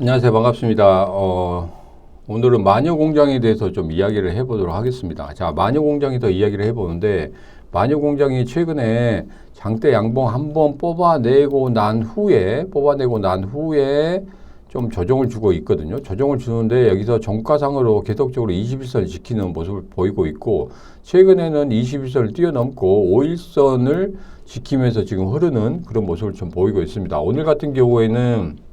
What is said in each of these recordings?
안녕하세요. 반갑습니다. 어, 오늘은 마녀 공장에 대해서 좀 이야기를 해보도록 하겠습니다. 자, 마녀 공장에서 이야기를 해보는데, 마녀 공장이 최근에 장대 양봉 한 번 뽑아내고 난 후에, 뽑아내고 난 후에 좀 조정을 주고 있거든요. 조정을 주는데 여기서 종가상으로 계속적으로 21선을 지키는 모습을 보이고 있고, 최근에는 21선을 뛰어넘고 5일선을 지키면서 지금 흐르는 그런 모습을 좀 보이고 있습니다. 오늘 같은 경우에는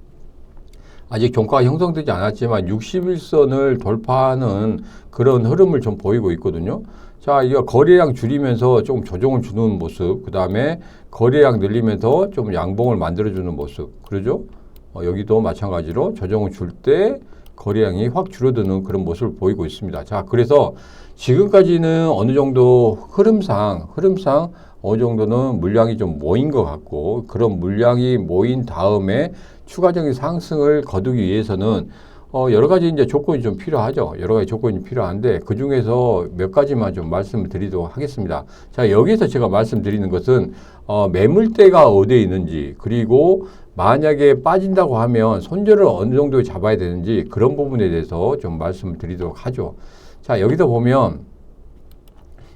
아직 종가가 형성되지 않았지만 61선을 돌파하는 그런 흐름을 좀 보이고 있거든요. 자, 이거 거래량 줄이면서 조금 조정을 주는 모습, 그 다음에 거래량 늘리면서 좀 양봉을 만들어주는 모습, 그러죠? 어, 여기도 마찬가지로 조정을 줄 때 거래량이 확 줄어드는 그런 모습을 보이고 있습니다. 자, 그래서 지금까지는 어느 정도 흐름상, 흐름상 어느 정도는 물량이 좀 모인 것 같고 그런 물량이 모인 다음에 추가적인 상승을 거두기 위해서는 어, 여러 가지 이제 조건이 좀 필요하죠. 여러 가지 조건이 필요한데 그 중에서 몇 가지만 좀 말씀을 드리도록 하겠습니다. 자, 여기서 제가 말씀드리는 것은 어, 매물대가 어디에 있는지 그리고 만약에 빠진다고 하면 손절을 어느 정도 잡아야 되는지 그런 부분에 대해서 좀 말씀을 드리도록 하죠. 자, 여기서 보면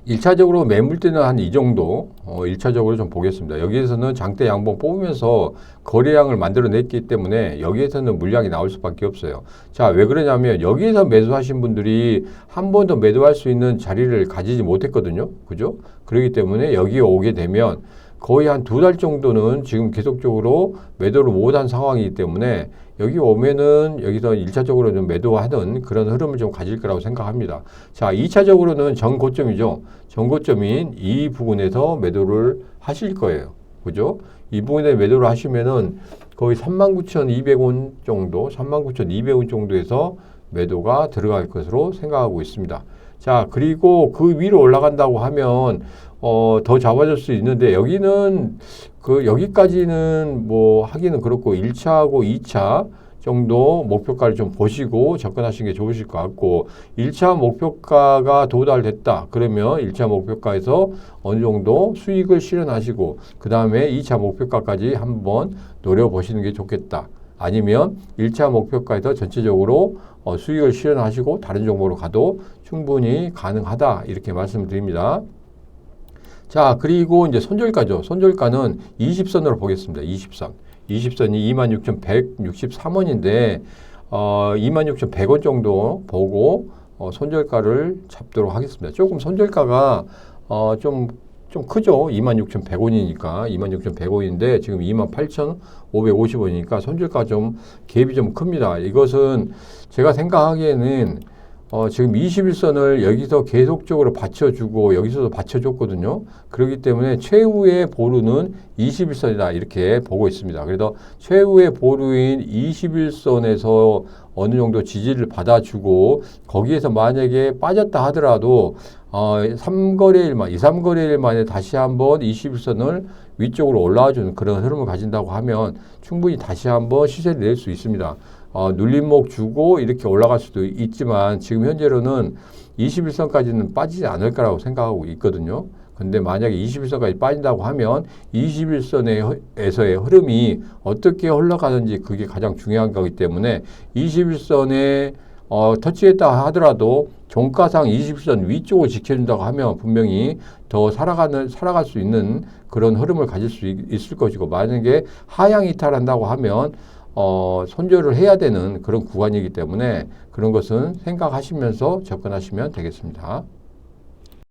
일차적으로 매물대는 한 이 정도, 어, 일차적으로 좀 보겠습니다. 여기에서는 장대 양봉 뽑으면서 거래량을 만들어냈기 때문에 여기에서는 물량이 나올 수밖에 없어요. 자, 왜 그러냐면 여기에서 매수하신 분들이 한 번 더 매도할 수 있는 자리를 가지지 못했거든요. 그죠? 그렇기 때문에 여기에 오게 되면 거의 한 두 달 정도는 지금 계속적으로 매도를 못한 상황이기 때문에 여기 오면은 여기서 일차적으로 좀 매도하는 그런 흐름을 좀 가질 거라고 생각합니다. 자, 이차적으로는 전고점이죠. 전고점인 이 부분에서 매도를 하실 거예요. 그죠? 이 부분에 매도를 하시면은 거의 39,200원 정도, 39,200원 정도에서 매도가 들어갈 것으로 생각하고 있습니다. 자, 그리고 그 위로 올라간다고 하면 어, 더 잡아줄 수 있는데 여기는 그 여기까지는 뭐 하기는 그렇고 1차하고 2차 정도 목표가를 좀 보시고 접근하시는 게 좋으실 것 같고 1차 목표가가 도달됐다. 그러면 1차 목표가에서 어느 정도 수익을 실현하시고 그 다음에 2차 목표가까지 한번 노려보시는 게 좋겠다. 아니면 1차 목표가에서 전체적으로 어, 수익을 실현하시고 다른 종목으로 가도 충분히 가능하다. 이렇게 말씀드립니다. 자, 그리고 이제 손절가죠. 손절가는 20선으로 보겠습니다. 20선. 20선이 26,163원인데, 어, 26,100원 정도 보고, 어, 손절가를 잡도록 하겠습니다. 조금 손절가가, 어, 좀, 좀 크죠. 26,100원이니까. 26,100원인데, 지금 28,550원이니까 손절가 좀 갭이 좀 큽니다. 이것은 제가 생각하기에는 어, 지금 21선을 여기서 계속적으로 받쳐주고 여기서도 받쳐줬거든요. 그렇기 때문에 최후의 보루는 21선이다 이렇게 보고 있습니다. 그래서 최후의 보루인 21선에서 어느 정도 지지를 받아주고 거기에서 만약에 빠졌다 하더라도 어, 3거래일 만, 2, 3거래일 만에 다시 한번 21선을 위쪽으로 올라와 주는 그런 흐름을 가진다고 하면 충분히 다시 한번 시세를 낼 수 있습니다. 어, 눌림목 주고 이렇게 올라갈 수도 있지만 지금 현재로는 21선까지는 빠지지 않을 거라고 생각하고 있거든요. 근데 만약에 21선까지 빠진다고 하면 21선에서의 흐름이 어떻게 흘러가는지 그게 가장 중요한 거기 때문에 21선에 어, 터치했다 하더라도 종가상 21선 위쪽을 지켜준다고 하면 분명히 더 살아가는, 살아갈 수 있는 그런 흐름을 가질 수 있, 을 것이고 만약에 하향 이탈한다고 하면 어, 손절을 해야 되는 그런 구간이기 때문에 그런 것은 생각하시면서 접근하시면 되겠습니다.